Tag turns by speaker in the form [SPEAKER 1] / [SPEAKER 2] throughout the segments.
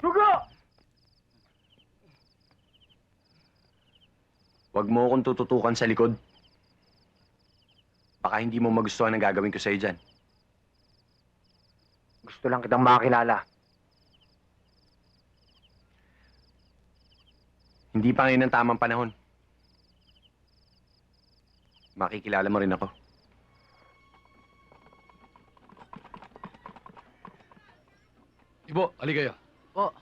[SPEAKER 1] Sugo!
[SPEAKER 2] Huwag mo akong tututukan sa likod. Baka hindi mo magustuhan ang gagawin ko sa'yo dyan.
[SPEAKER 1] Gusto lang kitang makakilala.
[SPEAKER 2] Hindi pa ngayon ang tamang panahon. Makikilala mo rin ako.
[SPEAKER 3] Ibo, ali kayo.
[SPEAKER 1] Po.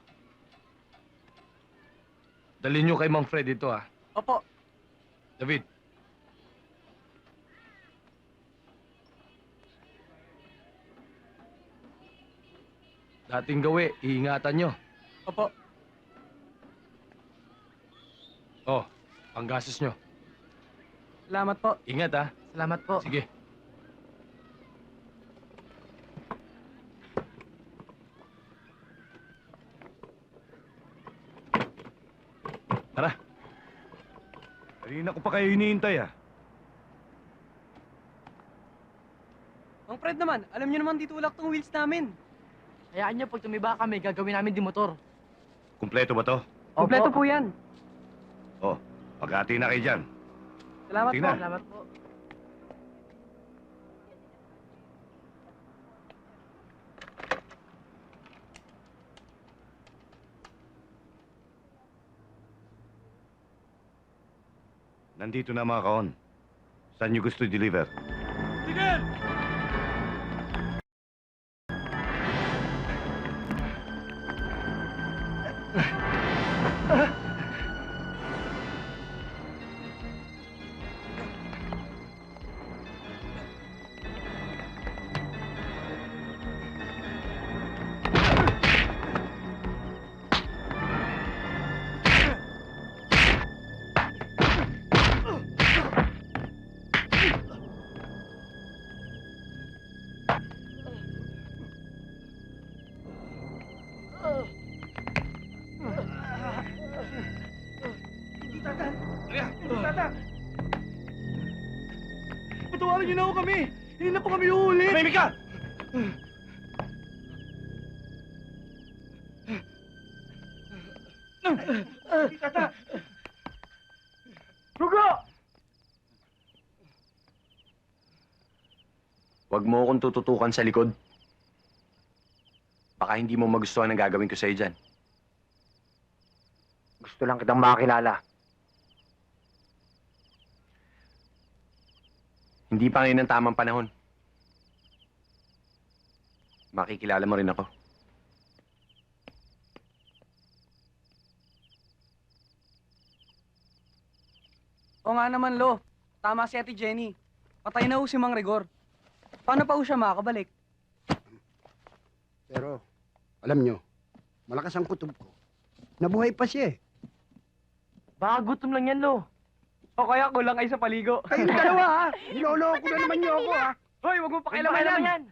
[SPEAKER 3] Dalhin nyo kay Mang Fred ito, ah.
[SPEAKER 1] Opo.
[SPEAKER 3] David. Dating gawi, iingatan nyo.
[SPEAKER 1] Opo.
[SPEAKER 3] Oh, panggastos nyo.
[SPEAKER 1] Salamat po.
[SPEAKER 3] Ingat, ah.
[SPEAKER 1] Salamat po.
[SPEAKER 3] Sige. Tara.
[SPEAKER 4] Kanina ko pa kayo hinihintay ah.
[SPEAKER 1] Mang Fred naman, alam niyo naman dito ulak tong wheels namin.
[SPEAKER 5] Hayaan niyo, pag tumiba kami, gagawin namin di motor.
[SPEAKER 4] Kumpleto ba to?
[SPEAKER 1] Kompleto po yan.
[SPEAKER 4] Oh, pagkati na kayo dyan.
[SPEAKER 1] Salamat po.
[SPEAKER 4] Tingnan.
[SPEAKER 5] Salamat po.
[SPEAKER 4] Nandito na mga kaon. Saan nyo gusto i-deliver?
[SPEAKER 1] Patawarin niyo na ako kami. Hindi na po kami uhuli.
[SPEAKER 4] Tumimik ka!
[SPEAKER 1] Sugo!
[SPEAKER 2] Huwag mo akong tututukan sa likod. Baka hindi mo magustuhan ang gagawin ko sa'yo dyan.
[SPEAKER 1] Gusto lang kitang makakilala.
[SPEAKER 2] Hindi pa ngayon ang tamang panahon. Makikilala mo rin ako.
[SPEAKER 1] O nga naman, Lo. Tama si Ate Jenny. Patay na ho si Mang Rigor. Paano pa ho siya makakabalik?
[SPEAKER 6] Pero, alam nyo, malakas ang kutob ko. Nabuhay pa siya eh.
[SPEAKER 5] Baka gutom lang yan, Lo.
[SPEAKER 1] O kaya kulang ay sa paligo.
[SPEAKER 6] Kayong dalawa ha! Niloloko na naman niyo ako ha!
[SPEAKER 1] Hoy, wag mo pakialaman yan.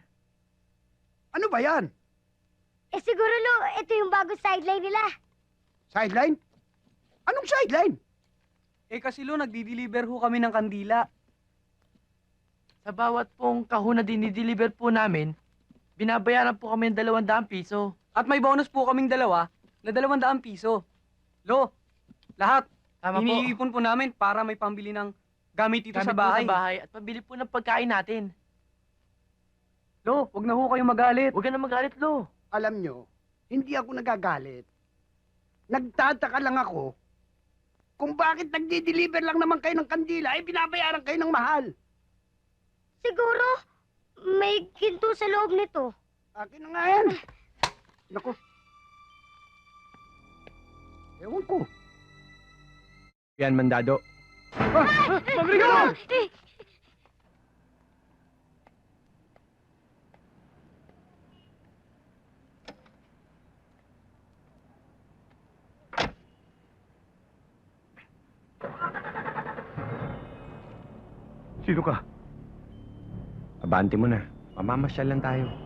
[SPEAKER 6] Ano ba yan?
[SPEAKER 7] Eh siguro, Lo, ito yung bago sideline nila.
[SPEAKER 6] Sideline? Anong sideline?
[SPEAKER 1] Eh kasi Lo, nagdi-deliver ho kami ng kandila.
[SPEAKER 5] Sa bawat pong kahon na dinideliver po namin, binabayaran po kami ng dalawang daang piso.
[SPEAKER 1] At may bonus po kaming dalawa na dalawang daang piso. Lo, lahat.
[SPEAKER 5] Tama po.
[SPEAKER 1] Iniipon po namin para may pambili ng gamit dito
[SPEAKER 5] Gamit
[SPEAKER 1] sa
[SPEAKER 5] po
[SPEAKER 1] bahay.
[SPEAKER 5] sa bahay at pabili po ng pagkain natin.
[SPEAKER 1] Lo, wag na ho kayong magalit.
[SPEAKER 5] Huwag ka na magalit, Lo.
[SPEAKER 6] Alam nyo, hindi ako nagagalit. Nagtataka lang ako kung bakit nagdi-deliver lang naman kayo ng kandila eh binabayaran kayo ng mahal.
[SPEAKER 7] Siguro, may ginto sa loob nito.
[SPEAKER 6] Akin na nga yan. Naku. Ewan ko.
[SPEAKER 2] Yan, mandado.
[SPEAKER 1] Mang Rigor!
[SPEAKER 7] Eh,
[SPEAKER 4] Sino ka?
[SPEAKER 2] Abante mo na. Mamamasyal lang tayo.